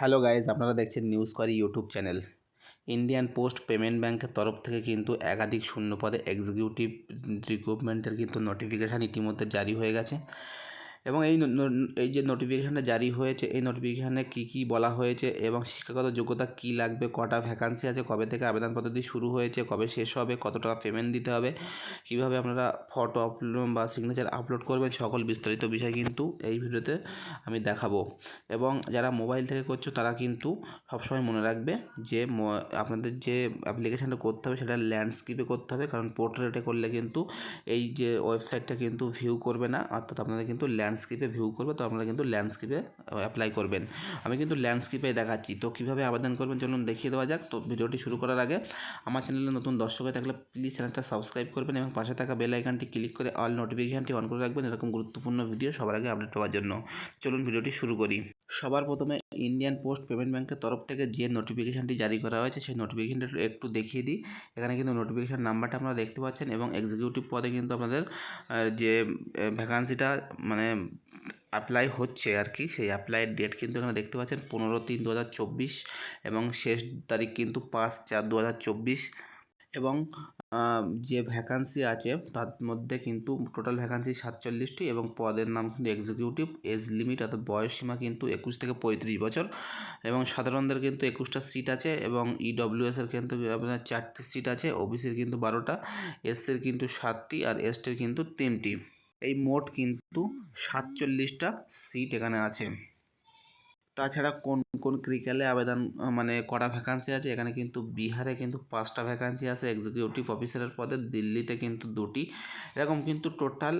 Hello guys আপনারা দেখছেন news করি YouTube channel Indian post payment ব্যাংকের তরফ থেকে কিন্তু একাধিক শূন্য পদে এক্সিকিউটিভ রিক্রুটমেন্টের কিন্তু নোটিফিকেশান ইতিমধ্যে জারি হয়ে গেছে। এবং এই এই যে নোটিফিকেশানটা জারি হয়েছে, এই নোটিফিকেশানে কী কী বলা হয়েছে এবং শিক্ষাগত যোগ্যতা কী লাগবে, কটা ভ্যাকান্সি আছে, কবে থেকে আবেদন পদ্ধতি শুরু হয়েছে, কবে শেষ হবে, কত টাকা পেমেন্ট দিতে হবে, কীভাবে আপনারা ফটো আপলোড বা সিগনেচার আপলোড করবেন, সকল বিস্তারিত বিষয় কিন্তু এই ভিডিওতে আমি দেখাবো। এবং যারা মোবাইল থেকে করছ, তারা কিন্তু সবসময় মনে রাখবে যে আপনাদের যে অ্যাপ্লিকেশানটা করতে হবে, সেটা ল্যান্ডস্কেপে করতে হবে, কারণ পোর্ট্রেটে করলে কিন্তু এই যে ওয়েবসাইটটা কিন্তু ভিউ করবে না, অর্থাৎ আপনাদের কিন্তু ল্যান্ডস্কেপে ভিউ করবে, তো আপনারা কিন্তু ল্যান্ডস্কেপে অ্যাপ্লাই করবেন। আমি কিন্তু ল্যান্ডস্কেপে দেখাচ্ছি। তো কীভাবে আবেদন করবেন, চলুন দেখিয়ে দেওয়া যাক। তো ভিডিওটি শুরু করার আগে, আমার চ্যানেলে নতুন দর্শক হয়ে থাকলে প্লিজ চ্যানেলটা সাবস্ক্রাইব করবেন এবং পাশে থাকা বেল আইকনটি ক্লিক করে অল নোটিফিকেশানটি অন করে রাখবেন। এরকম গুরুত্বপূর্ণ ভিডিও সবার আগে আপডেট পাওয়ার জন্য। চলুন ভিডিওটি শুরু করি। সবার প্রথমে ইন্ডিয়ান পোস্ট পেমেন্ট ব্যাংকের তরফ থেকে যে নোটিফিকেশানটি জারি করা হয়েছে, সেই নোটিফিকেশানটা একটু দেখিয়ে দিই। এখানে কিন্তু নোটিফিকেশান নাম্বারটা আপনারা দেখতে পাচ্ছেন এবং এক্সিকিউটিভ পদে কিন্তু আপনাদের যে ভ্যাকান্সিটা মানে অ্যাপ্লাই হচ্ছে আর কি, সেই অ্যাপ্লাইয়ের ডেট কিন্তু এখানে দেখতে পাচ্ছেন পনেরো তিন দু এবং শেষ তারিখ কিন্তু পাঁচ চার দু এবং যে ভ্যাকান্সি আছে তার মধ্যে কিন্তু টোটাল ভ্যাকান্সি সাতচল্লিশটি এবং পদের নাম কিন্তু এক্সিকিউটিভ এজ লিমিট অর্থাৎ বয়স সীমা কিন্তু একুশ থেকে পঁয়ত্রিশ বছর এবং সাধারণদের কিন্তু একুশটা সিট আছে এবং ইডব্লিউএস এর কিন্তু আপনার চারটি সিট আছে ওবিসির কিন্তু বারোটা এসসির কিন্তু সাতটি আর এসটির কিন্তু তিনটি। এই মোট কিন্তু সাতচল্লিশটা সিট এখানে আছে। তাছাড়া কোন কোন ক্রিকেলে আবেদন মানে করা ভ্যাকান্সি আছে? এখানে কিন্তু বিহারে কিন্তু পাঁচটা ভ্যাকান্সি আছে। এক্সিকিউটিভ অফিসারের পদে, দিল্লিতে কিন্তু দুটি। এরকম কিন্তু টোটাল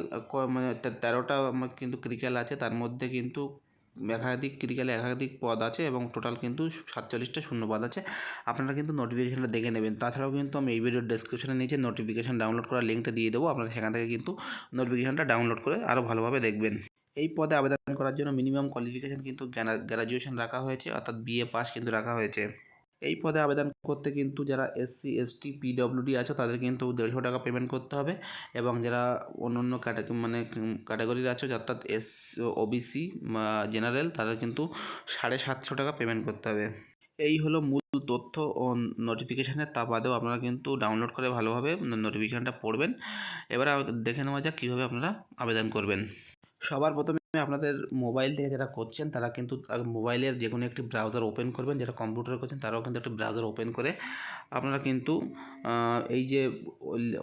মানে তেরোটা কিন্তু ক্রিকেল আছে। তার মধ্যে কিন্তু একাধিক ক্রিকেলে একাধিক পদ আছে এবং টোটাল কিন্তু সাতচল্লিশটা শূন্য পদ আছে। আপনারা কিন্তু নোটিফিকেশানটা দেখে নেবেন। তাছাড়াও কিন্তু আমি এই ভিডিওর ডেসক্রিপশনে নিচে নোটিফিকেশান ডাউনলোড করার লিঙ্কটা দিয়ে দেবো। আপনারা সেখান থেকে কিন্তু নোটিফিকেশানটা ডাউনলোড করে আরও ভালোভাবে দেখবেন। এই পদে আবেদন করার জন্য মিনিমাম কোয়ালিফিকেশান কিন্তু গ্র্যাজুয়েশন রাখা হয়েছে, অর্থাৎ বিএ পাস কিন্তু রাখা হয়েছে। এই পদে আবেদন করতে কিন্তু যারা এসসি এসটি পিডব্লিউডি আছে, তাদের কিন্তু দেড়শো টাকা পেমেন্ট করতে হবে এবং যারা অন্য অন্য মানে ক্যাটাগরির আছে, অর্থাৎ এস ওবিসি জেনারেল তাদের কিন্তু সাড়ে সাতশো টাকা পেমেন্ট করতে হবে। এই হলো মূল তথ্য ও নোটিফিকেশানের তা বাদেও আপনারা কিন্তু ডাউনলোড করে ভালোভাবে নোটিফিকেশানটা পড়বেন। এবারে দেখে নেওয়া যাক কীভাবে আপনারা আবেদন করবেন। সবার প্রথমে আপনাদের মোবাইল থেকে যারা করছেন, তারা কিন্তু মোবাইলের যে কোনো একটি ব্রাউজার ওপেন করবেন, যারা কম্পিউটার করছেন, তারাও কিন্তু একটি ব্রাউজার ওপেন করে আপনারা কিন্তু এই যে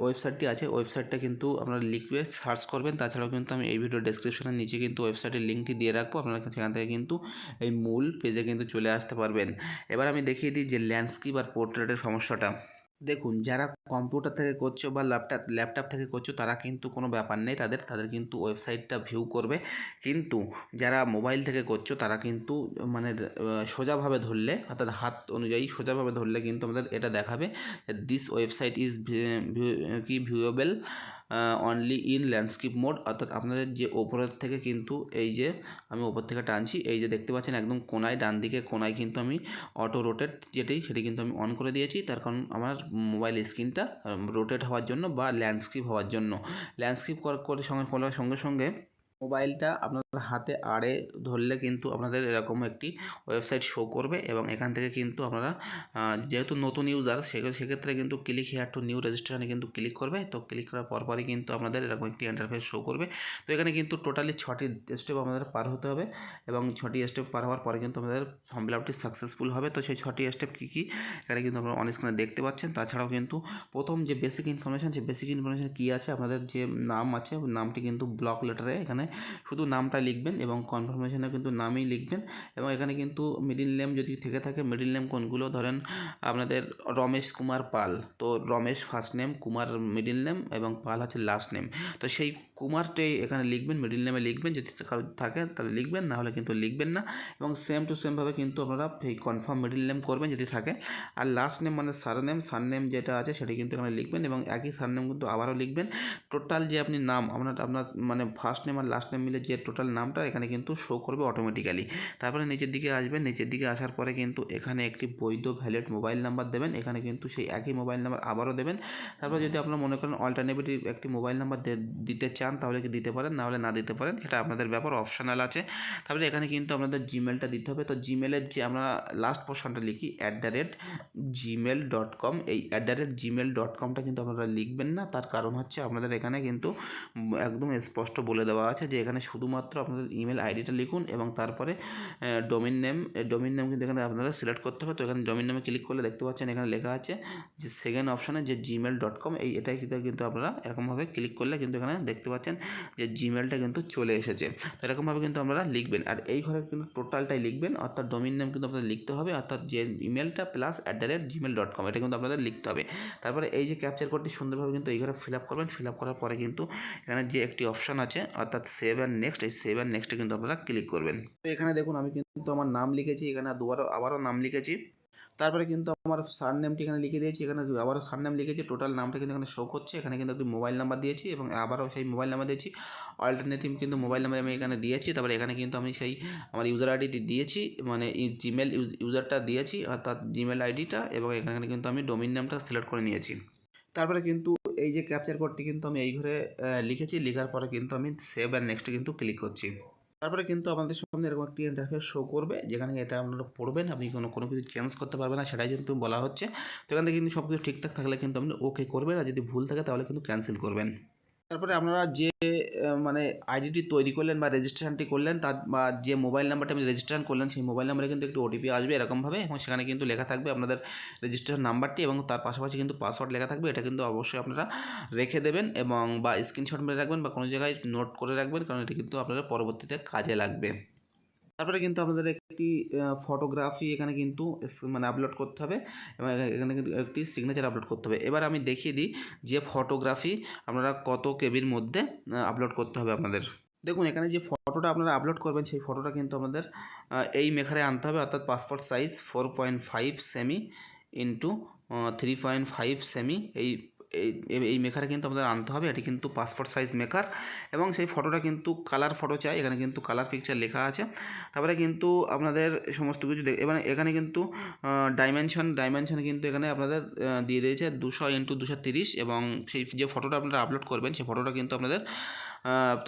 ওয়েবসাইটটি আছে ওয়েবসাইটটা কিন্তু আপনারা লিখবে সার্চ করবেন। তাছাড়াও কিন্তু আমি এই ভিডিও ডেসক্রিপশনের নিচে কিন্তু ওয়েবসাইটের লিঙ্কটি দিয়ে রাখব। আপনারা সেখান থেকে কিন্তু এই মূল পেজে কিন্তু চলে আসতে পারবেন। এবার আমি দেখিয়ে দিই যে ল্যান্ডস্কেপ আর পোর্ট্রেটের সমস্যাটা। দেখুন, যারা কম্পিউটার থেকে করছ বা ল্যাপটপ ল্যাপটপ থেকে করছ, তারা কিন্তু কোনো ব্যাপার নেই। তাদের তাদের কিন্তু ওয়েবসাইটটা ভিউ করবে। কিন্তু যারা মোবাইল থেকে করছ, তারা কিন্তু মানে সোজাভাবে ধরলে, অর্থাৎ হাত অনুযায়ী সোজাভাবে ধরলে কিন্তু আমাদের এটা দেখাবে দিস ওয়েবসাইট ইজ কি viewable only in landscape mode অর্থাৎ আপনাদের যে ওপরের থেকে কিন্তু এই যে আমি ওপর থেকে টানছি, এই যে দেখতে পাচ্ছেন একদম কোনায়, ডান দিকে কোনায় কিন্তু আমি অটো রোটেট যেটি, সেটি কিন্তু আমি অন করে দিয়েছি। তার কারণ আমার মোবাইল স্ক্রিনটা রোটেট হওয়ার জন্য বা ল্যান্ডস্কেপ হওয়ার জন্য। ল্যান্ডস্কেপ করার সঙ্গে করার সঙ্গে সঙ্গে মোবাইলটা আপনার হাতে আড়ে ধরলে কিন্তু আপনাদের এরকম একটি ওয়েবসাইট শো করবে এবং এখান থেকে কিন্তু আপনারা যেহেতু নতুন ইউজার সেক্ষেত্রে কিন্তু ক্লিক হেয়ার টু নিউ রেজিস্ট্রেশনে কিন্তু ক্লিক করবে। তো ক্লিক করার পরপরই কিন্তু আপনাদের এরকম একটি ইন্টারফেস শো করবে। তো এখানে কিন্তু টোটালি ছটি স্টেপ আমাদের পার হতে হবে এবং ছটি স্টেপ পার হওয়ার পরে কিন্তু আমাদের ফর্ম ফিল আপটি সাকসেসফুল হবে। তো সেই ছটি স্টেপ কী কী? এখানে কিন্তু আপনারা অন দেখতে পাচ্ছেন। তাছাড়াও কিন্তু প্রথম যে বেসিক ইনফরমেশান সেই বেসিক ইনফরমেশান কী আছে, আপনাদের যে নাম আছে নামটি কিন্তু ব্লক লেটারে এখানে শুধু নামটা লিখবেন এবং কনফার্মেশনে কিন্তু নামই লিখবেন এবং এখানে কিন্তু মিডিল নেম যদি থেকে থাকে মিডিল নেম কোনগুলো? ধরেন আপনাদের রমেশ কুমার পাল। তো Ramesh first name Kumar middle name এবং পাল হচ্ছে লাস্ট নেম তো সেই কুমারটাই এখানে লিখবেন মিডিল নেমে লিখবেন, যদি কারও থাকে তাহলে লিখবেন, না হলে কিন্তু লিখবেন না এবং সেম টু সেমভাবে কিন্তু আপনারা এই কনফার্ম মিডিল নেম করবেন যদি থাকে। আর লাস্ট নেম মানে সার নেম সার নেম যেটা আছে সেটা কিন্তু এখানে লিখবেন এবং একই সার নেম কিন্তু আবারও লিখবেন। টোটাল যে আপনি নাম, আপনার আপনার মানে ফার্স্ট নেম আর লাস্ট নেম মিলে যে টোটাল নামটা এখানে কিন্তু শো করবে অটোমেটিক্যালি তারপরে নিচের দিকে আসবেন নিচের দিকে আসার পরে কিন্তু এখানে একটি বৈধ ভ্যালিড মোবাইল নাম্বার দেবেন, এখানে কিন্তু সেই একই মোবাইল নাম্বার আবারও দেবেন। তারপর যদি আপনারা মনে করেন অল্টারনেটিভ একটি মোবাইল নাম্বার দিতে চান, তাহলে কি দিতে পারেন? নাহলে না দিতে পারেন সেটা আপনাদের ব্যাপার অপশনাল আছে। তারপরে এখানে কিন্তু আপনাদের জিমেলটা দিতে হবে। তো জিমেলের যে আমরা লাস্ট পোর্শনটা লিখি at the rate gmail dot com এই at the rate gmail dot কমটা কিন্তু আপনারা লিখবেন না। তার কারণ হচ্ছে আপনাদের এখানে কিন্তু একদম স্পষ্ট বলে দেওয়া আছে যে এখানে শুধুমাত্র আপনাদের ইমেল আইডিটা লিখুন এবং তারপরে ডোমিন নেম ডোমিন নেম কিন্তু এখানে আপনারা সিলেক্ট করতে হবে। তো এখানে ডোমিন নেমে ক্লিক করলে দেখতে পাচ্ছেন এখানে লেখা আছে যে সেকেন্ড অপশানে যে জিমেল ডট কম এই এটাই কিন্তু আপনারা এরকমভাবে ক্লিক করলে কিন্তু এখানে দেখতে পাচ্ছেন যে জিমেলটা কিন্তু চলে এসেছে। এরকমভাবে কিন্তু আপনারা লিখবেন। আর এই ঘরে কিন্তু টোটালটাই লিখবেন, অর্থাৎ ডোমিন নেম কিন্তু আপনাদের লিখতে হবে, অর্থাৎ যে ইমেলটা plus at the rate gmail dot com এটা কিন্তু আপনাদের লিখতে হবে। তারপরে এই যে ক্যাপচার কোডটি সুন্দরভাবে কিন্তু এই ঘরে ফিল আপ করবেন। ফিল আপ করার পরে কিন্তু এখানে যে একটি অপশান আছে, অর্থাৎ সেভ অ্যান্ড নেক্সট এই সেভ অ্যান্ড নেক্সটে কিন্তু আপনারা ক্লিক করবেন। তো এখানে দেখুন আমি কিন্তু আমার নাম লিখেছি, এখানে দুবারও আবারও নাম লিখেছি। তারপরে কিন্তু আমার সার নেমটি এখানে লিখে দিয়েছি, এখানে আবারও সার নেম লিখেছি টোটাল নামটা কিন্তু এখানে শো করছে। এখানে কিন্তু একটি মোবাইল নাম্বার দিয়েছি এবং আবারও সেই মোবাইল নাম্বার দিয়েছি। অল্টারনেটিভ কিন্তু মোবাইল নাম্বার আমি এখানে দিয়েছি, তারপরে এখানে কিন্তু আমি সেই আমার ইউজার আইডি দিয়েছি মানে জিমেল ইউজারটা দিয়েছি, অর্থাৎ জিমেল আইডিটা এবং এখানে কিন্তু আমি ডোমিন নামটা সিলেক্ট করে নিয়েছি। তারপরে কিন্তু এই যে ক্যাপচার কোডটি কিন্তু আমি এই ঘরে লিখেছি, লেখার পরে কিন্তু আমি সেভ অ্যান্ড নেক্সটে কিন্তু ক্লিক করছি। তারপরে কিন্তু আমাদের সামনে এরকম একটি ইন্টারফেস শো করবে, যেখানে এটা আপনারা পড়বেন, আপনি কোনো কোনো কিছু চেঞ্জ করতে পারবেন না, সেটাই কিন্তু বলা হচ্ছে। তো এখান থেকে কিন্তু সব কিছু ঠিকঠাক থাকলে কিন্তু আপনি ওকে করবেন, আর যদি ভুল থাকে তাহলে কিন্তু ক্যান্সেল করবেন। তারপরে আপনারা যে মানে আইডিটি তৈরি করলেন বা রেজিস্ট্রেশনটি করলেন, তার বা যে মোবাইল নাম্বারটা আপনি রেজিস্ট্রেশন করলেন, সেই মোবাইল নাম্বারে কিন্তু একটি ওটিপি আসবে এরকমভাবে এবং সেখানে কিন্তু লেখা থাকবে আপনাদের রেজিস্ট্রেশন নাম্বারটি এবং তার পাশাপাশি কিন্তু পাসওয়ার্ড লেখা থাকবে। এটা কিন্তু অবশ্যই আপনারা রেখে দেবেন এবং বা স্ক্রিনশট মেরে রাখবেন বা কোনো জায়গায় নোট করে রাখবেন, কারণ এটি কিন্তু আপনারা পরবর্তীতে কাজে লাগবে। তারপরে কিন্তু আপনাদের একটি ফটোগ্রাফি এখানে কিন্তু মানে আপলোড করতে হবে এবং এখানে কিন্তু একটি সিগনেচার আপলোড করতে হবে। এবার আমি দেখিয়ে দিই যে ফটোগ্রাফি আপনারা কত কেবির মধ্যে আপলোড করতে হবে আপনাদের। দেখুন, এখানে যে ফটোটা আপনারা আপলোড করবেন, সেই ফটোটা কিন্তু আমাদের এই মেখারে আনতে হবে, অর্থাৎ passport size four point five semi into three point five semi এই এই, এই- মেকার কিন্তু আমাদের আনতে হবে। এটি কিন্তু পাসপোর্ট সাইজ মেকার এবং সেই ফটোটা কিন্তু কালার ফটো চাই। এখানে কিন্তু কালার পিকচার লেখা আছে। তারপরে কিন্তু আপনাদের সমস্ত কিছু এবার এখানে কিন্তু ডাইমেনশন ডাইমেনশন কিন্তু এখানে আপনাদের দিয়ে দিয়েছে দুশো ইন্টু দুশো তিরিশ এবং সেই যে ফটোটা আপনারা আপলোড করবেন, সেই ফটোটা কিন্তু আপনাদের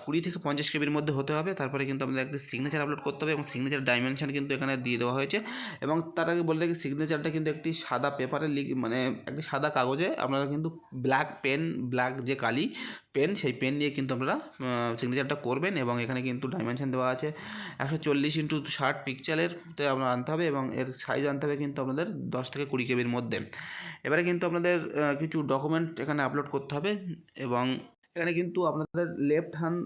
কুড়ি থেকে পঞ্চাশ কেবির মধ্যে হতে হবে। তারপরে কিন্তু আপনাদের একটি সিগনেচার আপলোড করতে হবে এবং সিগনেচার ডাইমেনশন কিন্তু এখানে দিয়ে দেওয়া হয়েছে। এবং তার আগে বলে রাখি সিগনেচারটা কিন্তু একটি সাদা পেপারে লিখ মানে একটি সাদা কাগজে আপনারা কিন্তু ব্ল্যাক পেন ব্ল্যাক যে কালি পেন সেই পেন দিয়ে কিন্তু আপনারা সিগনেচারটা করবেন এবং এখানে কিন্তু ডাইমেনশন দেওয়া আছে। একশো চল্লিশ ইন্টু ষাট পিকচারের তে আপনার আনতে হবে এবং এর সাইজ আনতে হবে কিন্তু আপনাদের দশ থেকে কুড়ি কেবির মধ্যে। এবারে কিন্তু আপনাদের কিছু ডকুমেন্ট এখানে আপলোড করতে হবে এবং এখানে কিন্তু আপনাদের left hand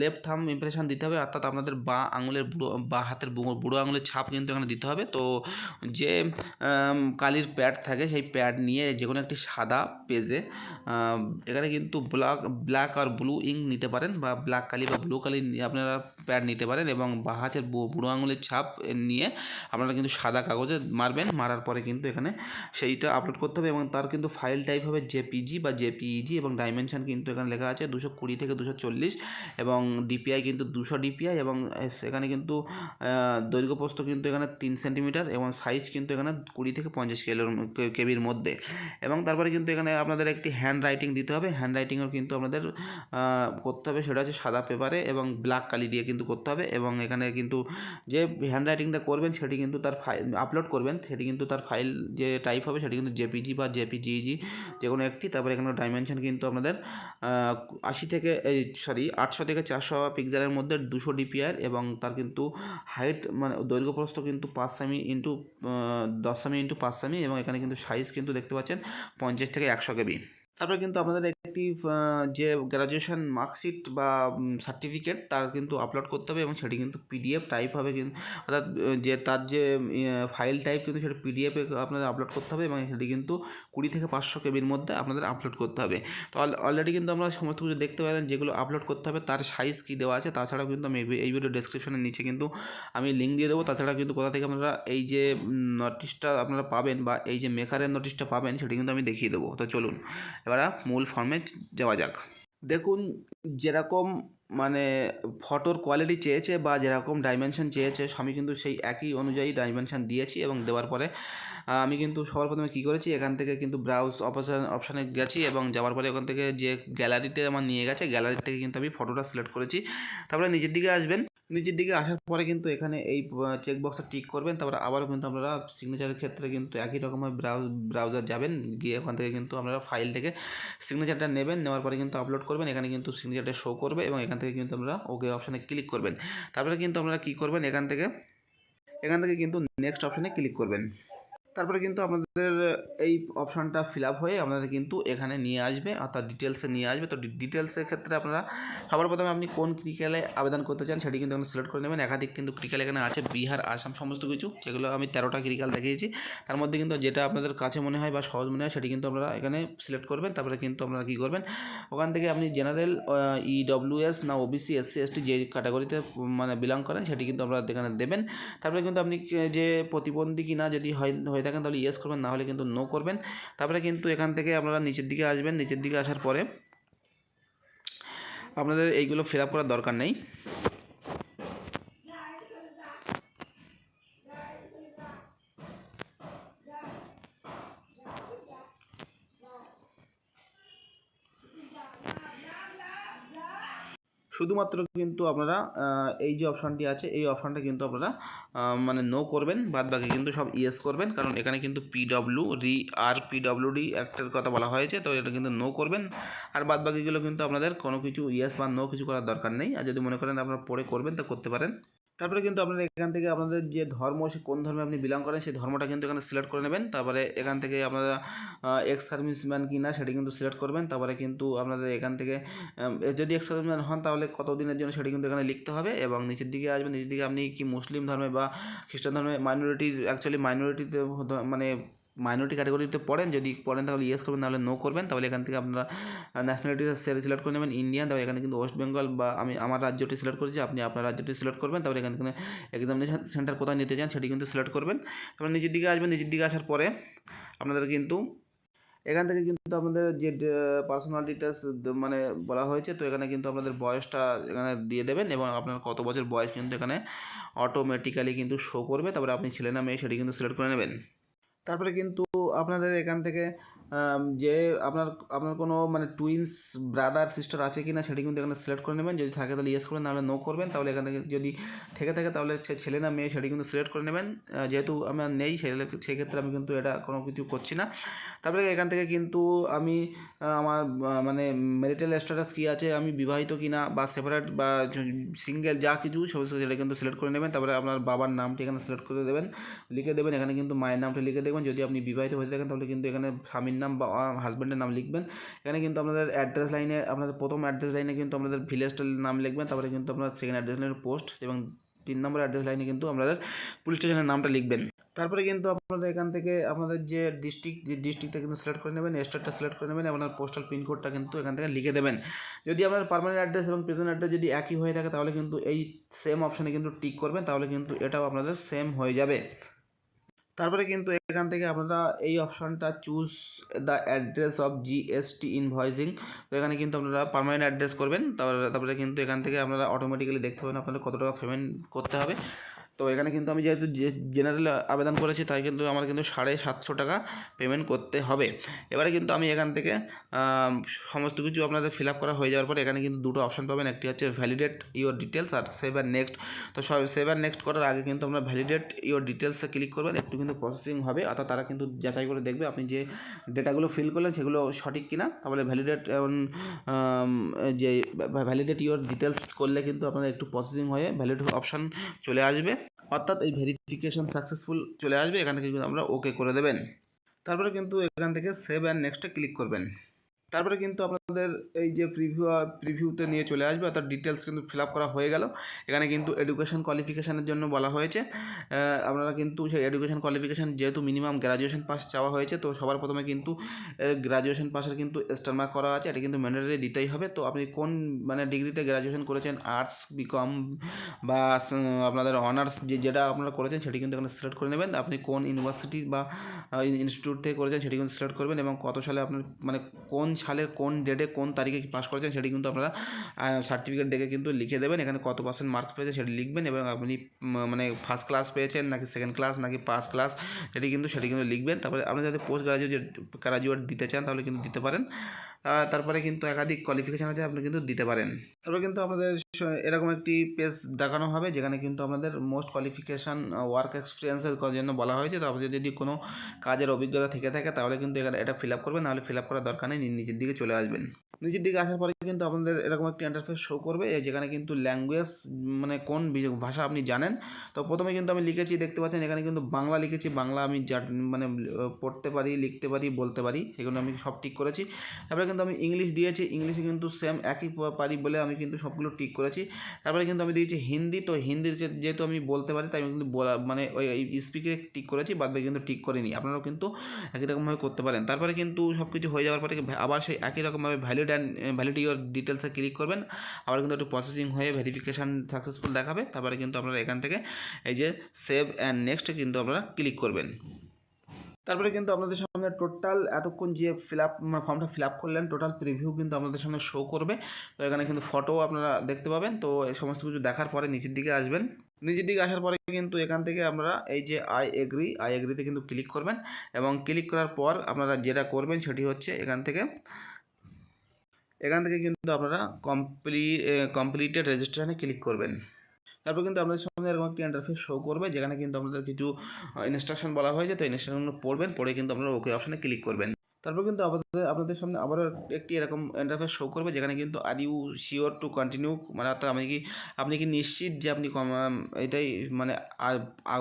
left thumb impression দিতে হবে, অর্থাৎ আপনাদের বা আঙুলের বুড়ো, বা হাতের বুড়ো আঙুলের ছাপ কিন্তু এখানে দিতে হবে। তো যে কালির প্যাড থাকে, সেই প্যাড নিয়ে যে কোনো একটি সাদা পেজে এখানে কিন্তু ব্ল্যাক ব্ল্যাক আর ব্লু ইঙ্ক নিতে পারেন, বা ব্ল্যাক কালি বা ব্লু কালি আপনারা প্যাড নিতে পারেন, এবং বা হাতের বুড়ো আঙুলের ছাপ নিয়ে আপনারা কিন্তু সাদা কাগজে মারবেন, মারার পরে কিন্তু এখানে সেইটা আপলোড করতে হবে, এবং তার কিন্তু ফাইল টাইপ হবে জেপিজি বা জেপিইজি এবং ডাইমেনশান কিন্তু এখানে লেখা আছে দুশো কুড়ি থেকে দুশো চল্লিশ এবং ডিপিআই কিন্তু দুশো ডিপিআই এবং সেখানে কিন্তু আহ, দৈর্ঘ্য প্রস্থ কিন্তু এখানে তিন সেন্টিমিটার এবং সাইজ কিন্তু এখানে কুড়ি থেকে পঞ্চাশ কিলোর কেবির মধ্যে। এবং তারপরে কিন্তু এখানে আপনাদের একটি হ্যান্ড রাইটিং দিতে হবে। হ্যান্ড রাইটিংও কিন্তু আপনাদের করতে হবে। সেটা হচ্ছে সাদা পেপারে এবং ব্ল্যাক কালি দিয়ে কিন্তু করতে হবে এবং এখানে কিন্তু যে হ্যান্ড রাইটিংটা করবেন সেটি কিন্তু তার ফাইল আপলোড করবেন। সেটি কিন্তু তার ফাইল যে টাইপ হবে সেটি কিন্তু জেপিজি বা জেপিজিজি যে কোনো একটি। তারপরে এখানে ডাইমেনশন কিন্তু আপনাদের আশি থেকে, এই সরি আটশো থেকে চারশো পিক্সেলের মধ্যে দুশো ডিপিআর এবং তার কিন্তু হাইট মানে দৈর্ঘ্য প্রস্থ কিন্তু পাঁচ সেমি ইন্টু দশ সেমি ইন্টু পাঁচ সেমি এবং এখানে কিন্তু সাইজ কিন্তু দেখতে পাচ্ছেন পঞ্চাশ থেকে একশো কেবি। তারপরে কিন্তু আপনাদের একটি যে গ্র্যাজুয়েশন মার্কশিট বা সার্টিফিকেট তার কিন্তু আপলোড করতে হবে এবং সেটি কিন্তু পিডিএফ টাইপ হবে কিন্তু অর্থাৎ যে তার যে ফাইল টাইপ কিন্তু সেটা পিডিএফে আপনাদের আপলোড করতে হবে এবং সেটি কিন্তু কুড়ি থেকে পাঁচশো কেবির মধ্যে আপনাদের আপলোড করতে হবে। তো অলরেডি কিন্তু আমরা সমস্ত কিছু দেখতে পেলেন যেগুলো আপলোড করতে হবে, তার সাইজ কী দেওয়া আছে, তাছাড়াও কিন্তু আমি এই- এই ভিডিও ডেসক্রিপশনের নিচে কিন্তু আমি লিঙ্ক দিয়ে দেবো। তাছাড়া কিন্তু কোথা থেকে আপনারা এই যে নোটিশটা আপনারা পাবেন বা এই যে মেকারের নোটিশটা পাবেন, সেটি কিন্তু আমি দেখিয়ে দেবো। তো চলুন এবার মূল ফর্মে যাওয়া যাক। দেখুন, যেরকম মানে ফটোর কোয়ালিটি চেয়েছে বা যেরকম ডাইমেনশান চেয়েছে, আমি কিন্তু সেই একই অনুযায়ী ডাইমেনশান দিয়েছি এবং দেওয়ার পরে আমি কিন্তু সবার প্রথমে কী করেছি, এখান থেকে কিন্তু ব্রাউজ অপশান অপশানে গেছি এবং যাওয়ার পরে ওখান থেকে যে গ্যালারিতে আমার নিয়ে গেছে গ্যালারি থেকে কিন্তু আমি ফটোটা সিলেক্ট করেছি। তারপরে নিচের দিকে আসবেন। নিচের দিকে আসার পরে কিন্তু এখানে এই চেকবক্সে বক্সটা টিক করবেন, তারপরে আবারও কিন্তু আপনারা সিগনেচারের ক্ষেত্রে কিন্তু একই রকমের ব্রাউজ ব্রাউজার যাবেন, গিয়ে ওখান থেকে কিন্তু আপনারা ফাইল থেকে সিগনেচারটা নেবেন, নেওয়ার পরে কিন্তু আপলোড করবেন, এখানে কিন্তু সিগনেচারটা শো করবে এবং এখান থেকে কিন্তু আপনারা ওকে অপশানে ক্লিক করবেন। তারপরে কিন্তু আপনারা কী করবেন, এখান থেকে এখান থেকে কিন্তু নেক্সট অপশানে ক্লিক করবেন। তারপরে কিন্তু আপনাদের এই অপশানটা ফিল আপ হয়ে আপনাদের কিন্তু এখানে নিয়ে আসবে অর্থাৎ ডিটেলসে নিয়ে আসবে। তো ডিটেলসের ক্ষেত্রে আপনারা সবার প্রথমে আপনি কোন ক্রিকেলে আবেদন করতে চান সেটি কিন্তু আপনি সিলেক্ট করে নেবেন। একাধিক কিন্তু ক্রিকেল এখানে আছে, বিহার, আসাম সমস্ত কিছু, যেগুলো আমি তেরোটা ক্রিকেল দেখিয়েছি। তার মধ্যে কিন্তু যেটা আপনাদের কাছে মনে হয় বা সহজ মনে হয় সেটি কিন্তু আপনারা এখানে সিলেক্ট করবেন, তারপরে কিন্তু আপনারা কী করবেন? ওখান থেকে আপনি জেনারেল ইডব্লিউএস না ওবিসি এসসি এসটি যে ক্যাটাগরিতে মানে বিলং করেন সেটি কিন্তু আপনারা এখানে দেবেন। তারপরে কিন্তু আপনি যে প্রতিবন্ধী কি না যদি হয়ে থাকেন তাহলে ইয়েস করবেন না হলে কিন্তু নো করবেন। তারপরে কিন্তু এখান থেকে আপনারা নিচের দিকে আসবেন, নিচের দিকে আসার পরে আপনাদের এইগুলো ফিল আপ করার দরকার নেই। শুধুমাত্র কিন্তু আপনারা এই যে অপশানটি আছে, এই অপশানটা কিন্তু আপনারা মানে নো করবেন বাদ বাকি কিন্তু সব ইয়েস করবেন, কারণ এখানে কিন্তু পিডব্লিউ রি, আর পিডব্লিউডি অ্যাক্টের কথা বলা হয়েছে, তো এটা কিন্তু নো করবেন, আর বাদ বাকিগুলো কিন্তু আপনাদের কোনো কিছু ইয়েস বা নো কিছু করার দরকার নেই, আর যদি মনে করেন আপনারা পড়ে করবেন, তো করতে পারেন। তারপরে কিন্তু আপনারা এখান থেকে আপনাদের যে ধর্ম, সে কোন ধর্মে আপনি বিলং করেন, সেই ধর্মটা কিন্তু এখানে সিলেক্ট করে নেবেন। তারপরে এখান থেকে আপনারা এক্স সার্ভিসম্যান কি না সেটা কিন্তু সিলেক্ট করবেন। তারপরে কিন্তু আপনাদের এখান থেকে যদি এক্স সার্ভিসম্যান হন, তাহলে কত দিনের জন্য সেটি কিন্তু এখানে লিখতে হবে এবং নিচের দিকে আসবেন। নিচের দিকে আপনি কি মুসলিম ধর্মে বা খ্রিস্টান ধর্মে মাইনরিটির অ্যাকচুয়ালি মাইনরিটিতে মানে মাইনরিটি ক্যাটাগরিতে পড়েন, যদি পড়েন তাহলে ইয়েস করবেন, নাহলে নো করবেন, তাহলে এখান থেকে আপনারা ন্যাশনালিটি সিলেক্ট করে নেবেন। ইন্ডিয়ান তারপরে এখানে কিন্তু ওয়েস্ট বেঙ্গল বা আমি, আমার রাজ্যটি সিলেক্ট করেছি, আপনি আপনার রাজ্যটি সিলেক্ট করবেন তারপরে এখান থেকে এক্সামিনেশন সেন্টার কোথায় নিতে চান সেটি কিন্তু সিলেক্ট করবেন। তারপর নিজের দিকে আসবেন নিজের দিকে আসার পরে আপনাদের কিন্তু এখান থেকে কিন্তু আপনাদের যে পার্সোনাল ডিটেলস মানে বলা হয়েছে, তো এখানে কিন্তু আপনাদের বয়সটা এখানে দিয়ে দেবেন এবং আপনার কত বছর বয়স কিন্তু এখানে অটোমেটিক্যালি কিন্তু শো করবে। তারপরে আপনি ছেলে না মেয়ে সেটি কিন্তু সিলেক্ট করে নেবেন। তারপরে কিন্তু আপনাদের এখান থেকে আম, যে আপনার আপনার কোনো মানে টুইন্স ব্রাদার সিস্টার আছে কি না সেটি কিন্তু এখানে সিলেক্ট করে নেবেন। যদি থাকে তাহলে ইয়েস করবেন, নাহলে নো করবেন। তাহলে এখানে যদি থেকে থাকে তাহলে ছেলে না মেয়ে সেটি কিন্তু সিলেক্ট করে নেবেন। যেহেতু আমার নেই সেক্ষেত্রে আমি কিন্তু এটা কোনো কিছু করছি না। তারপরে এখান থেকে কিন্তু আমি আমার মানে ম্যারিটাল স্ট্যাটাস কী আছে, আমি বিবাহিত কি না বা সেপারেট বা সিঙ্গেল যা কিছু সেটা কিন্তু সিলেক্ট করে নেবেন। তারপরে আপনার বাবার নামটি এখানে সিলেক্ট করে দেবেন, লিখে দেবেন। এখানে কিন্তু মায়ের নামটা লিখে দেবেন। যদি আপনি বিবাহিত হয়ে থাকেন তাহলে কিন্তু এখানে স্বামীর নাম বা হাজব্যান্ডের নাম লিখবেন। এখানে কিন্তু আপনাদের অ্যাড্রেস লাইনে আপনাদের প্রথম অ্যাড্রেস লাইনে কিন্তু আপনাদের ভিলেজটার নাম লিখবেন, তারপরে কিন্তু আপনার সেকেন্ড অ্যাড্রেস লাইনের পোস্ট এবং তিন নম্বর অ্যাড্রেস লাইনে কিন্তু আপনাদের পুলিশ স্টেশনের নামটা লিখবেন। তারপরে কিন্তু আপনাদের এখান থেকে আপনাদের যে ডিস্ট্রিক্ট যে ডিস্ট্রিক্টটা কিন্তু সিলেক্ট করে নেবেন স্টেটটা সিলেক্ট করে নেবেন, আপনার পোস্টাল পিনকোডটা কিন্তু এখান থেকে লিখে দেবেন। যদি আপনার পারমানেন্ট অ্যাড্রেস এবং প্রেজেন্ট অ্যাড্রেস যদি একই হয়ে থাকে, তাহলে কিন্তু এই সেম অপশানে কিন্তু টিক করবেন, তাহলে কিন্তু এটাও আপনাদের সেম হয়ে যাবে। তারপরে কিন্তু এখান থেকে আপনারা এই অপশানটা choose the address of GST invoicing তো এখানে কিন্তু আপনারা পারমানেন্ট অ্যাড্রেস করবেন। তারপরে তারপরে কিন্তু এখান থেকে আপনারা অটোমেটিক্যালি দেখতে পাবেন আপনাদের কত টাকা পেমেন্ট করতে হবে। তো এখানে কিন্তু আমি যেহেতু জেনারেল আবেদন করেছি, তাই কিন্তু আমার কিন্তু সাড়ে সাতশো টাকা পেমেন্ট করতে হবে। এবারে কিন্তু আমি এখান থেকে সমস্ত কিছু আপনাদের ফিল আপ করা হয়ে যাওয়ার পরে এখানে কিন্তু দুটো অপশান পাবেন। একটি হচ্ছে ভ্যালিডেট ইওর ডিটেলস আর সেভ আর নেক্সট তো সব সেভ আর নেক্সট করার আগে কিন্তু আমরা ভ্যালিডেট ইওর ডিটেলসে ক্লিক করবেন। একটু কিন্তু প্রসেসিং হবে, অর্থাৎ তারা কিন্তু যাচাই করে দেখবে আপনি যে ডেটাগুলো ফিল করলেন সেগুলো সঠিক কিনা। তাহলে ভ্যালিডেট যে ভ্যালিডেট ইওর ডিটেলস করলে কিন্তু আপনার একটু প্রসেসিং হয়ে ভ্যালিড অপশান চলে আসবে। অর্থাৎ এই ভেরিফিকেশন সাকসেসফুল চলে আসবে, এখান থেকে আমরা ওকে করে দেবেন। তারপরে কিন্তু এখান থেকে সেভ অ্যান্ড নেক্সটে ক্লিক করবেন। তারপরে কিন্তু আপনাদের এই যে প্রিভিউ প্রিভিউতে নিয়ে চলে আসবে, অর্থাৎ ডিটেলস কিন্তু ফিল আপ করা হয়ে গেল। এখানে কিন্তু এডুকেশন কোয়ালিফিকেশানের জন্য বলা হয়েছে। আপনারা কিন্তু সেই এডুকেশন কোয়ালিফিকেশান যেহেতু মিনিমাম গ্রাজুয়েশন পাস চাওয়া হয়েছে, তো সবার প্রথমে কিন্তু গ্রাজুয়েশন পাসের কিন্তু স্টার মার্ক করা আছে। এটা কিন্তু ম্যান্ডেটারি দিতেই হবে। তো আপনি কোন মানে ডিগ্রিতে গ্রাজুয়েশন করেছেন আর্টস বিকম বা আপনাদের অনার্স যে, যেটা আপনারা করেছেন, সেটি কিন্তু এখানে সিলেক্ট করে নেবেন। আপনি কোন ইউনিভার্সিটি বা ইনস্টিটিউট থেকে করেছেন, সেটি কিন্তু সিলেক্ট করবেন এবং কত সালে আপনার মানে কোন সালের কোন ডেটে কোন তারিখে পাস করেছেন সেটি কিন্তু আপনারা সার্টিফিকেট দেখে কিন্তু লিখে দেবেন। এখানে কত পার্সেন্ট মার্কস পেয়েছে সেটি লিখবেন এবং আপনি মানে ফার্স্ট ক্লাস পেয়েছেন নাকি সেকেন্ড ক্লাস নাকি পাস ক্লাস সেটি কিন্তু সেটি কিন্তু লিখবেন। তারপরে আপনি যাতে পোস্ট গ্রাজুয়েট গ্রাজুয়েট দিতে চান তাহলে কিন্তু দিতে পারেন। তারপরে কিন্তু একাধিক কোয়ালিফিকেশান আছে, আপনি কিন্তু দিতে পারেন। তারপরে কিন্তু আপনাদের এরকম একটি পেজ দেখানো হবে, যেখানে কিন্তু আপনাদের মোস্ট কোয়ালিফিকেশান ওয়ার্ক এক্সপিরিয়েন্সের জন্য বলা হয়েছে। তো আপনি যদি কোনো কাজের অভিজ্ঞতা থেকে থাকে, তাহলে কিন্তু এখানে এটা ফিল আপ করবেন, নাহলে ফিল আপ করার দরকার নেই নিজের দিকে চলে আসবেন। নিচের দিকে আসার পরে কিন্তু আপনাদের এরকম একটি ইন্টারফেস শো করবে যেখানে কিন্তু ল্যাঙ্গুয়েজ মানে কোন ভাষা আপনি জানেন। তো প্রথমে কিন্তু আমি লিখেছি, দেখতে পাচ্ছেন এখানে কিন্তু বাংলা লিখেছি, বাংলা আমি মানে পড়তে পারি, লিখতে পারি, বলতে পারি, সেগুলো আমি সব ঠিক করেছি। তারপরে কিন্তু আমি ইংলিশ দিয়েছি, ইংলিশে কিন্তু সেম একই পারি বলে আমি কিন্তু সবগুলো ঠিক করেছি। তারপরে কিন্তু আমি দিয়েছি হিন্দি, তো হিন্দিকে যেহেতু আমি বলতে পারি, তাই আমি কিন্তু বলা মানে ওই স্পিকে ঠিক করেছি, বাদ বাকি কিন্তু ঠিক করিনি। আপনারাও কিন্তু একই রকমভাবে করতে পারেন। তারপরে কিন্তু সব কিছু হয়ে যাওয়ার পরে আবার সেই একই রকমভাবে ভ্যালিড অ্যান্ড ভ্যালিড ইউর ডিটেলসে ক্লিক করবেন। আবার কিন্তু একটু প্রসেসিং হয়ে ভেরিফিকেশান সাকসেসফুল দেখাবে। তারপরে কিন্তু আপনারা এখান থেকে এই যে সেভ অ্যান্ড নেক্সট কিন্তু আপনারা ক্লিক করবেন। তারপরে কিন্তু আপনাদের সামনে টোটাল এতক্ষণ যে ফিল আপ ফর্মটা ফিল আপ করলেন টোটাল প্রিভিউ কিন্তু আপনাদের সামনে শো করবে। তো এখানে কিন্তু ফটো আপনারা দেখতে পাবেন। তো এই সমস্ত কিছু দেখার পরে নিচের দিকে আসবেন। নিচের দিকে আসার পরে কিন্তু এখান থেকে আপনারা এই যে আই এগ্রি আই এগ্রিতে কিন্তু ক্লিক করবেন। এবং ক্লিক করার পর আপনারা যেটা করবেন সেটি হচ্ছে এখান থেকে এখান থেকে কিন্তু আপনারা কমপ্লি কমপ্লিটেড রেজিস্ট্রেশনে ক্লিক করবেন। তারপর কিন্তু আপনাদের সামনে এরকম একটি ইন্টারফেস শো করবে, যেখানে কিন্তু আপনাদের কিছু ইনস্ট্রাকশন বলা হয়েছে, তো ইনস্ট্রাকশনগুলো পড়বেন, পড়ে কিন্তু আপনারা ওকে অপশানে ক্লিক করবেন। তারপর কিন্তু আপনাদের আপনাদের সামনে আবারও একটি এরকম ইন্টারফেস শো করবে, যেখানে কিন্তু are you sure to continue মানে অর্থাৎ আপনি কি আপনি কি নিশ্চিত যে আপনি এটাই মানে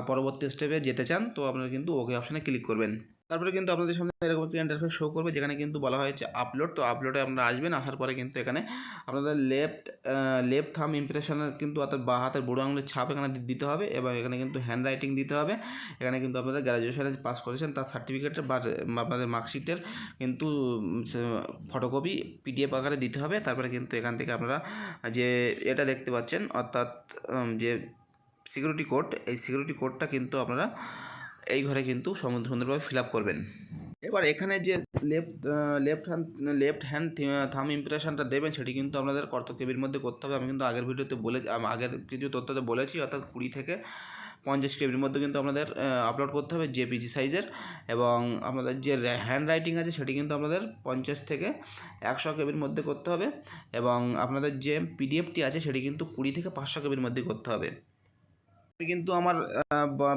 পরবর্তী স্টেপে যেতে চান, তো আপনারা কিন্তু ওকে অপশানে ক্লিক করবেন। তারপরে কিন্তু আপনাদের সামনে এরকম একটি ইন্টারফেস শো করবে, যেখানে কিন্তু বলা হয়েছে আপলোড তো আপলোডে আপনারা আসবেন, আসার পরে কিন্তু এখানে আপনাদের লেফট লেফট থাম ইমপ্রেশনের কিন্তু অর্থাৎ বা হাতের বুড়ো আঙুলের ছাপ এখানে দিতে হবে এবং এখানে কিন্তু হ্যান্ড রাইটিং দিতে হবে। এখানে কিন্তু আপনাদের গ্র্যাজুয়েশনে পাস করেছেন, তার সার্টিফিকেটের বা আপনাদের মার্কশিটের কিন্তু ফটোকপি পিডিএফ আকারে দিতে হবে। তারপরে কিন্তু এখান থেকে আপনারা যে এটা দেখতে পাচ্ছেন, অর্থাৎ যে সিকিউরিটি কোড এই সিকিউরিটি কোডটা কিন্তু আপনারা এই ঘরে কিন্তু সুন্দর সুন্দরভাবে ফিল আপ করবেন। এবার এখানে যে left left hand left hand thumb ইমপ্রেশনটা দেবেন, সেটি কিন্তু আপনাদের কত কেবির মধ্যে করতে হবে। আমি কিন্তু আগের ভিডিওতে বলে আগের কিছু তথ্যতে বলেছি, অর্থাৎ কুড়ি থেকে পঞ্চাশ কেবির মধ্যে কিন্তু আপনাদের আপলোড করতে হবে জেপিজি সাইজের এবং আপনাদের যে হ্যান্ড রাইটিং আছে, সেটি কিন্তু আপনাদের পঞ্চাশ থেকে একশো কেবির মধ্যে করতে হবে। এবং আপনাদের যে পিডিএফটি আছে, সেটি কিন্তু কুড়ি থেকে পাঁচশো কেবির মধ্যে করতে হবে। আমি কিন্তু আমার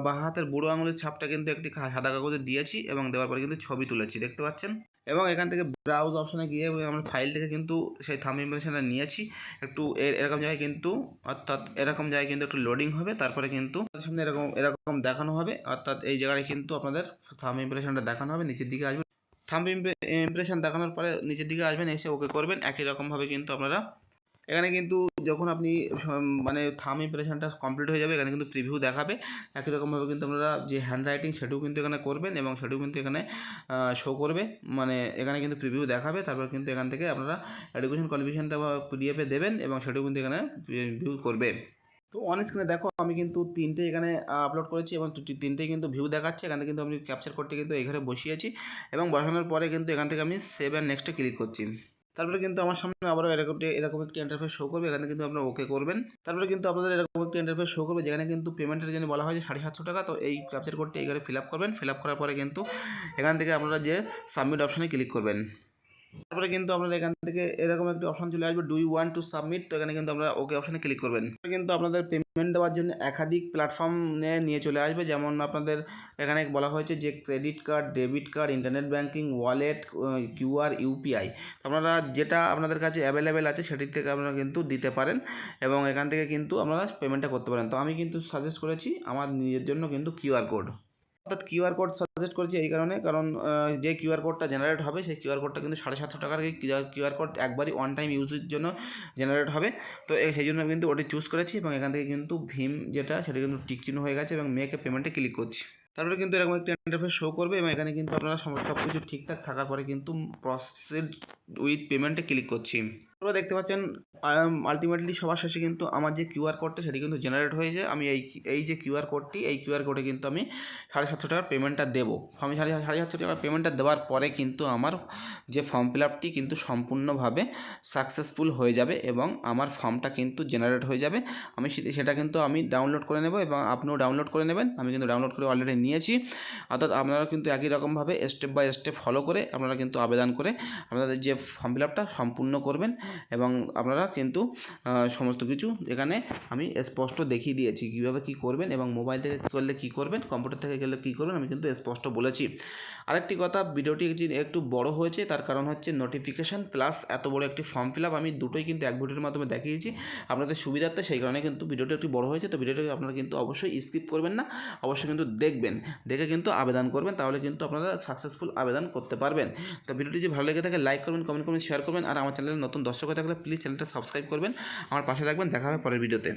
বা- হাতের বুড়ো আঙুলের ছাপটা কিন্তু একটি সাদা কাগজে দিয়েছি এবং দেওয়ার পরে কিন্তু ছবি তুলেছি, দেখতে পাচ্ছেন? এবং এখান থেকে ব্রাউজ অপশানে গিয়ে আমরা ফাইল থেকে কিন্তু সেই থাম ইমপ্রেশনটা নিয়েছি। একটু এরকম জায়গায় কিন্তু, অর্থাৎ এরকম জায়গায় কিন্তু একটু লোডিং হবে, তারপরে কিন্তু সামনে এরকম এরকম দেখানো হবে, অর্থাৎ এই জায়গায় কিন্তু আপনাদের থাম ইমপ্রেশনটা দেখানো হবে, নিচের দিকে আসবে থাম ইমপ্রেশন দেখানোর পরে নিচের দিকে আসবেন, এসে ওকে করবেন, একই রকমভাবে কিন্তু আপনারা, এখানে কিন্তু যখন আপনি মানে থাম ইমপ্রেশনটা কমপ্লিট হয়ে যাবে, এখানে কিন্তু প্রিভিউ দেখাবে। একই রকমভাবে কিন্তু আপনারা যে হ্যান্ড রাইটিং সেটাও কিন্তু এখানে করবেন এবং সেটাও কিন্তু এখানে শো করবে। মানে এখানে কিন্তু প্রিভিউ দেখাবে, তারপর কিন্তু এখান থেকে আপনারা এডুকেশন কোয়ালিফিকেশনটা পিডিএফে দেবেন এবং সেটাও কিন্তু এখানে ভিউ করবে। তো অন স্ক্রিনে দেখো, আমি কিন্তু তিনটে এখানে আপলোড করেছি এবং তিনটেই কিন্তু ভিউ দেখাচ্ছে। এখানে কিন্তু আমি ক্যাপচার করতে কিন্তু এখানে বসিয়েছি এবং বসানোর পরে কিন্তু এখান থেকে আমি সেভ অ্যান্ড নেক্সটে ক্লিক করছি। তারপরে কিন্তু আমার সামনে আবারও এরকম এরকম একটি ইন্টারফেস শো করবে, এখানে কিন্তু আপনারা ওকে করবেন। তারপরে কিন্তু আপনাদের এরকম একটি ইন্টারফেস শো করবে, যেখানে কিন্তু পেমেন্টের জন্য বলা হয় যে সাড়ে সাতশো টাকা। তো এই ক্যাপচার কোডটি এইখানে ফিল আপ করবেন। ফিল আপ করার পরে কিন্তু এখান থেকে আপনারা যে সাবমিট অপশানে ক্লিক করবেন। তারপরে কিন্তু আপনারা এখান থেকে এরকম একটি অপশন চলে আসবে ডু ইউ টু সাবমিট তো এখানে কিন্তু আমরা ওকে অপশানে ক্লিক করবেন। কিন্তু আপনাদের পেমেন্ট দেওয়ার জন্য একাধিক প্ল্যাটফর্ম নিয়ে চলে আসবে। যেমন আপনাদের এখানে বলা হয়েছে যে credit card debit card internet banking wallet QR UPI আপনারা যেটা আপনাদের কাছে অ্যাভেলেবেল আছে সেটি থেকে আপনারা কিন্তু দিতে পারেন এবং এখান থেকে কিন্তু আপনারা পেমেন্টটা করতে পারেন। তো আমি কিন্তু সাজেস্ট করেছি আমার নিজের জন্য কিন্তু কিউআর কোড অর্থাৎ কিউআর কোড সাজেস্ট করেছি এই কারণে, কারণ যে কিউআর কোডটা জেনারেট হবে, সেই কিউআর কোডটা কিন্তু সাড়ে সাতশো টাকার কিউআর কোড একবারই ওয়ান টাইম ইউজের জন্য জেনারেট হবে। তো সেই জন্য কিন্তু ওটি চুজ করেছি এবং এখান থেকে কিন্তু ভীম যেটা, সেটা কিন্তু টিক চিহ্ন হয়ে গেছে এবং মেয়েকে পেমেন্টে ক্লিক করছি। তারপরে কিন্তু এরকম একটা ইন্টারফেস শো করবে এবং এখানে কিন্তু আপনারা সব কিছু ঠিকঠাক থাকার পরে কিন্তু প্রসেস উইথ পেমেন্টে ক্লিক করছি। আপনারা দেখতে পাচ্ছেন আলটিমেটলি সবার শেষে কিন্তু আমার যে কিউআর কোডটা সেটি কিন্তু জেনারেট হয়েছে আমি এই এই যে কিউআর কোডটি এই কিউআর কোডে কিন্তু আমি সাড়ে সাতশো টাকার পেমেন্টটা দেবো। আমি সাড়ে সাড়ে সাতশো টাকার পেমেন্টটা দেওয়ার পরে কিন্তু আমার যে ফর্ম ফিল আপটি কিন্তু সম্পূর্ণভাবে সাকসেসফুল হয়ে যাবে এবং আমার ফর্মটা কিন্তু জেনারেট হয়ে যাবে। আমি সেটা কিন্তু আমি ডাউনলোড করে নেব এবং আপনিও ডাউনলোড করে নেবেন। আমি কিন্তু ডাউনলোড করে অলরেডি নিয়েছি। অর্থাৎ আপনারা কিন্তু একই রকমভাবে স্টেপ বাই স্টেপ ফলো করে আপনারা কিন্তু আবেদন করে আপনাদের যে ফর্ম ফিল আপটা সম্পূর্ণ করবেন। এবং আপনারা কিন্তু সমস্ত কিছু এখানে আমি স্পষ্ট দেখিয়ে দিয়েছি কীভাবে কী করবেন এবং মোবাইল থেকে করলে কী করবেন, কম্পিউটার থেকে গেলে কী করবেন, আমি কিন্তু স্পষ্ট বলেছি। আরেকটি কথা, ভিডিওটি একটি- বড় হয়েছে, তার কারণ হচ্ছে নোটিফিকেশান প্লাস এত বড় একটি ফর্ম ফিল আপ আমি দুটোই কিন্তু এক ভিডিওর মাধ্যমে দেখিয়েছি। আপনাদের সুবিধার্থে সেই কারণে কিন্তু ভিডিওটি একটু বড় হয়েছে, তো ভিডিওটি আপনারা কিন্তু অবশ্যই স্কিপ করবেন না, অবশ্যই কিন্তু দেখবেন। দেখে কিন্তু আবেদন করবেন, তাহলে কিন্তু আপনারা সাকসেসফুল আবেদন করতে পারবেন। তো ভিডিওটি যদি ভালো লেগে থাকে লাইক করবেন কমেন্ট করবেন শেয়ার করবেন, আর আমার চ্যানেলে নতুন দর্শক হয়ে থাকলে প্লিজ চ্যানেলটা সাবস্ক্রাইব করবেন। আমার পাশে থাকবেন দেখা হবে পরের ভিডিওতে